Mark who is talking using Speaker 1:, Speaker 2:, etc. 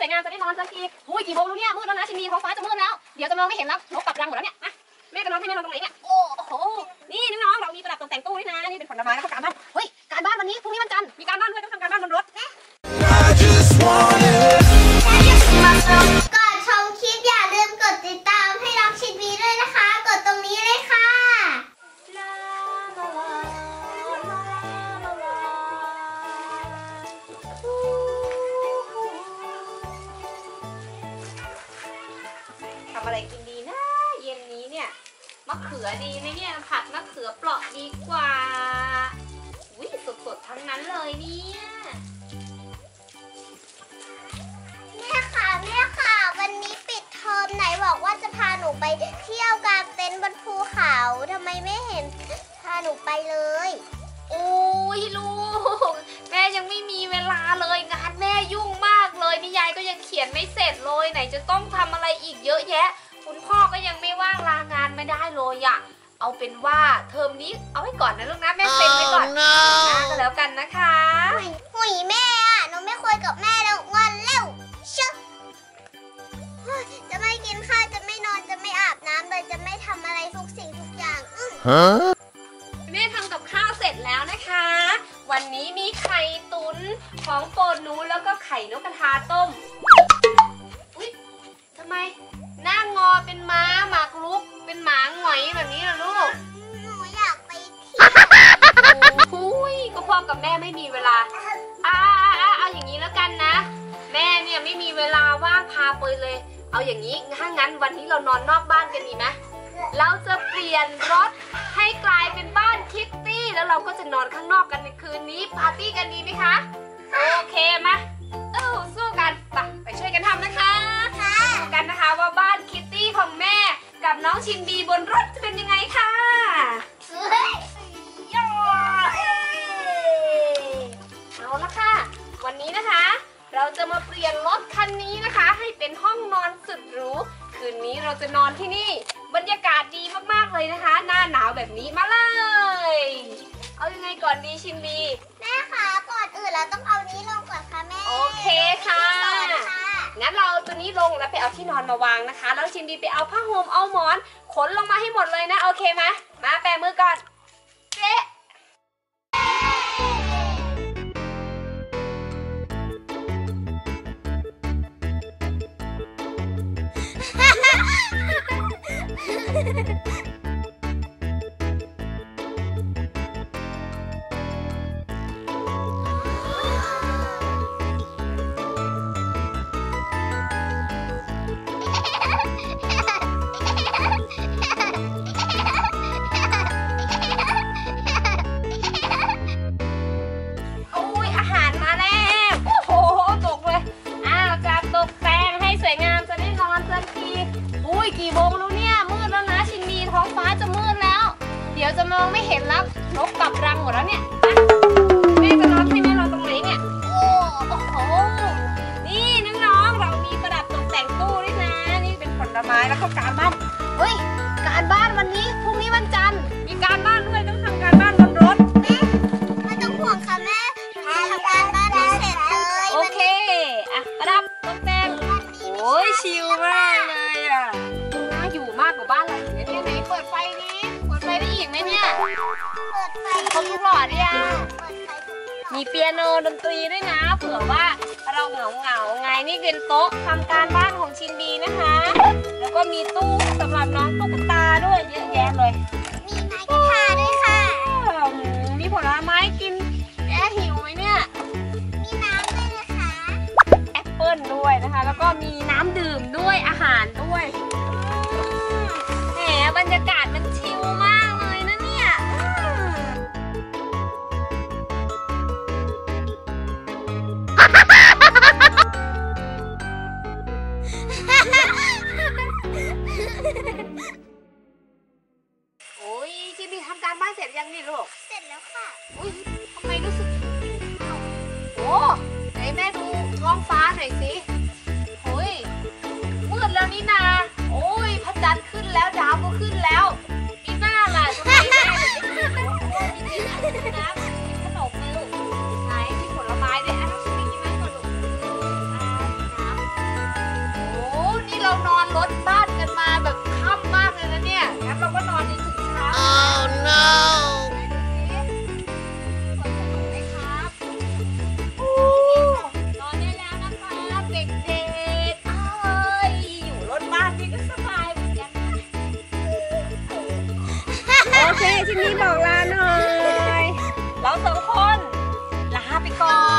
Speaker 1: สวยงามจะได้นอนสักทีอุ้ยกี่โมงแล้วเนี่ยมืดแล้วนะชินีท้องฟ้าจะมืดแล้ว เดี๋ยวจะมองไม่เห็นแล้วนกกลับรังหมดแล้วเนี่ยมาแม่จะนอนให้แม่นอนตรงไหนเนี่ย โอ้โห นี่น้องำ
Speaker 2: อะ
Speaker 1: ไรกินดีนะ เย็นนี้เนี่ยมะเขือดีไหมเนี่ยผัดมะเขือเปราะดีกว่าอุ้ยสดๆทั้งนั้นเลยเนี่ย
Speaker 2: แม่ค่ะแม่ค่ะ วันนี้ปิดเทอมไหนบอกว่าจะพาหนูไปเที่ยวกลางเต็นท์บนภูเขาทำไมไม่เห็นพาหนูไปเลย
Speaker 1: โอ้ยลูก แม่ยังไม่มีเวลาเลยงาน เขียนไม่เสร็จเลยไหนจะต้องทำอะไรอีกเยอะแยะ คุณพ่อก็ยังไม่ว่างลางานไม่ได้เลยอะเอาเป็นว่าเทอมนี้เอาไว้ก่อนนะลูกนะแม่เซ็นไว้ก่อนนะก็แล้วกันนะคะ
Speaker 2: หุยหุยแม่อะหนูไม่คุยกับแม่แล้วงอนเร็วชึเฮ้ยจะไม่กินข้าวจะไม่นอนจะไม่อาบน้ำเลยจะไม่ทำอะไรทุกสิ่งทุกอย่างอื้อ
Speaker 3: Huh?
Speaker 1: แม่ทำกับข้าวเสร็จแล้วนะคะ วันนี้มีไข่ตุ๋นของโปรดหนูแล้วก็ไข่นกกระทาต้ม อุ๊ยทำไม หน้างอเป็นม้าหมากรุก เป็นหมาหงอยแบบนี้ล่ะลูก
Speaker 2: หนูอยากไปเที่ยว
Speaker 1: โอ้ยก็พ่อกับแม่ไม่มีเวลาอ่าอ่าเอาอย่างนี้แล้วกันนะ แม่เนี่ยไม่มีเวลาว่างพาไปเลย เอาอย่างนี้ถ้างั้นวันนี้เรานอนนอกบ้านกันดีไหมเราจะเปลี่ยนรถให้กลายเป็นบ้านคิตตี้แล้ว เราก็จะนอนข้างนอกกันในคืนนี้ปาร์ตี้กันดีไหมคะ โอเคมาเออสู้กันไปไปช่วยกันทำนะคะ
Speaker 2: ค่ะ
Speaker 1: ดูกันนะคะว่าบ้านคิตตี้ของแม่กับน้องชินบีบนรถจะเป็นยังไงค่ะ
Speaker 2: เฮ้ย
Speaker 1: ย่อเอ้ยเอาละค่ะ วันนี้นะคะ เราจะมาเปลี่ยนรถคันนี้นะคะ ให้เป็นห้องนอนสุดหรูคืนนี้เราจะนอนที่นี่ บรรยากาศดีมากๆเลยนะคะ หน้าหนาวแบบนี้มาเลย เอายังไงก่อนดีชินบี
Speaker 2: แม่คะก่อนอื่นเราต้องเอานี้ลงก่อนค่ะแม่
Speaker 1: โอเคค่ะ
Speaker 2: ก่อนค่ะ
Speaker 1: งั้นเราเอาตัวนี้ลงแล้วไปเอาที่นอนมาวางนะคะ แล้วชินดีไปเอาผ้าห่มเอาหมอนขนลงมาให้หมดเลยนะโอเคไหมมาแปะมือก่อนเจ๊ อุ้ยกี่โมงแล้วเนี่ย มืดแล้วนะชินมีท้องฟ้าจะมืดแล้ว เดี๋ยวจะมองไม่เห็นแล้วนกกลับรังหมดแล้วเนี่ย
Speaker 2: ครบ
Speaker 1: ทุกหลอดหรือยังมีเปียโนดนตรีด้วยนะ เผื่อว่าเราเหงาเหงาๆไงนี่เป็นโต๊ะทำการบ้านของชินบีนะคะ แล้วก็มีตู้สำหรับน้องตุ๊กตาด้วยเยอะแยะเลย
Speaker 2: มีไม้กระทาด้วยค่ะ
Speaker 1: มีผลไม้กินแกหิวไหมเนี่ย
Speaker 2: มีน้ำด้วยนะคะ
Speaker 1: แอปเปิลด้วยนะคะ แล้วก็มีน้ำดื่มด้วยอาหารด้วยแหมบรรยากาศ โอ้ยที่มีทำการบ้านเสร็จยังนี่ลูก
Speaker 2: เสร็จแล้วค่ะ
Speaker 1: อุ้ยทำไมรู้สึกโอ้ไหนแม่ดูท้องฟ้าหน่อยสิ ที่ปนี้บอกลาหน่อย เราสองคนลาไปก่อน